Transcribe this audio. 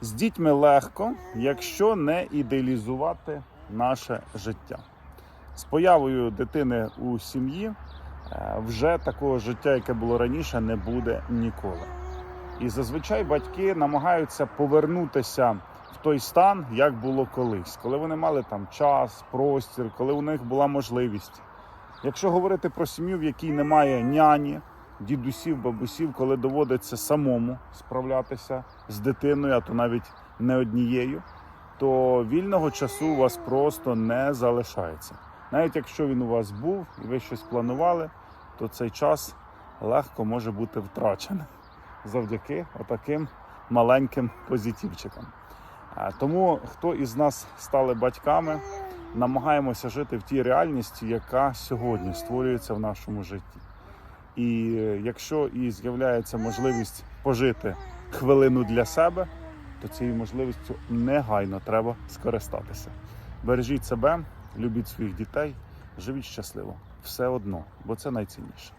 З дітьми легко, якщо не ідеалізувати наше життя. З появою дитини у сім'ї е, вже такого життя, яке було раніше, не буде ніколи. І зазвичай батьки намагаються повернутися в той стан, як було колись, коли вони мали там час, простір, коли у них була можливість. Якщо говорити про сім'ю, в якій немає няні, дідусів, бабусів, коли доводиться самому справлятися з дитиною, а то навіть не однією, то вільного часу у вас просто не залишається. Навіть якщо він у вас був і ви щось планували, то цей час легко може бути втрачений завдяки отаким маленьким позитивчикам. Тому хто із нас стали батьками, намагаємося жити в тій реальності, яка сьогодні створюється в нашому житті. І якщо і з'являється можливість пожити хвилину для себе, то цією можливістю негайно треба скористатися. Бережіть себе, любіть своїх дітей, живіть щасливо. Все одно, бо це найцінніше.